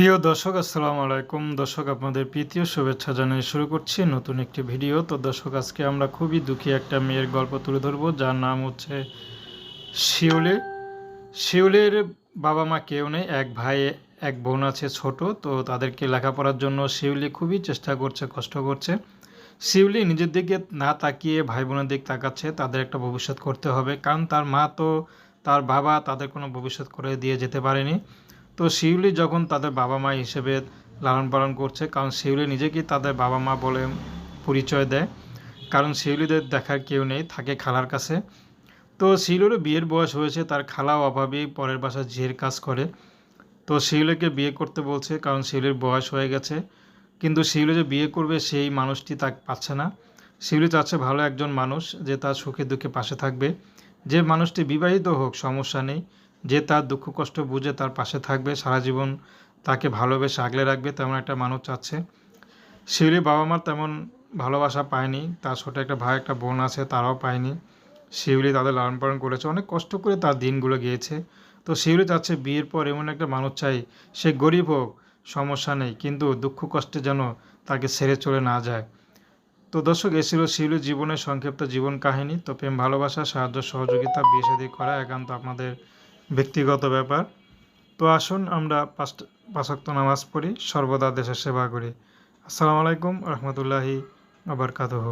প্রিয় দর্শক, আসসালামু আলাইকুম। দর্শক, আপনাদের প্রীতীয় শুভেচ্ছা জানিয়ে শুরু করছি নতুন একটি ভিডিও। তো দর্শক, আজকে আমরা খুবই দুঃখী একটা মেয়ের গল্প তুলে ধরবো, যার নাম হচ্ছে শিউলি। শিউলির বাবা মা কেউ নেই, এক ভাই, এক বোন আছে ছোট। তো তাদেরকে লেখাপড়ার জন্য শিউলি খুবই চেষ্টা করছে, কষ্ট করছে। শিউলি নিজের দিকে না তাকিয়ে ভাই বোনের দিক তাকাচ্ছে, তাদের একটা ভবিষ্যৎ করতে হবে। কারণ তার মা তো তার বাবা তাদের কোনো ভবিষ্যৎ করে দিয়ে যেতে পারেনি। তো শিউলি যখন তাদের বাবা মা হিসেবে লালন পালন করছে, কারণ শিউলি নিজেকেই তাদের বাবা মা বলে পরিচয় দেয়, কারণ শিউলিদের দেখার কেউ নেই, থাকে খালার কাছে। তো শিউলিরও বিয়ের বয়স হয়েছে, তার খালাও অভাবেই পরের বাসা ঝিয়ের কাজ করে। তো শিউলিকে বিয়ে করতে বলছে, কারণ শিউলির বয়স হয়ে গেছে। কিন্তু শিউলি যে বিয়ে করবে, সেই মানুষটি তা পাচ্ছে না। শিউলি চাচ্ছে ভালো একজন মানুষ যে তার সুখে দুঃখে পাশে থাকবে। যে মানুষটি বিবাহিত হোক, সমস্যা নেই। যে তার দুঃখ কষ্ট বুঝে তার পাশে থাকবে, সারা জীবন তাকে ভালোবেসে আগলে রাখবে তেমন একটা মানুষ চাচ্ছে শিউলির বাবা মা তেমন ভালোবাসা পায়নি, তার ছোটো একটা ভাই, একটা বোন আছে, তারাও পায়নি। শিউলি তাদের লালন পালন করেছে, অনেক কষ্ট করে তার দিনগুলো গিয়েছে। তো শিউলি চাচ্ছে বিয়ের পর এমন একটা মানুষ চাই, সে গরিব হোক, সমস্যা নেই, কিন্তু দুঃখ কষ্টে যেন তাকে ছেড়ে চলে না যায়। তো দর্শক, এ ছিল শিউলির জীবনের সংক্ষিপ্ত জীবন কাহিনী। তো প্রেম, ভালোবাসা, সাহায্য, সহযোগিতা, বিয়ে শাদী করা একান্ত আপনাদের ব্যক্তিগত ব্যাপার। তো আসুন আমরা পাঁচটা পাঁচক্ত নামাজ পড়ি, সর্বদা দেশের সেবা করি। আসসালামু আলাইকুম রহমতুল্লাহি আবরকাতহ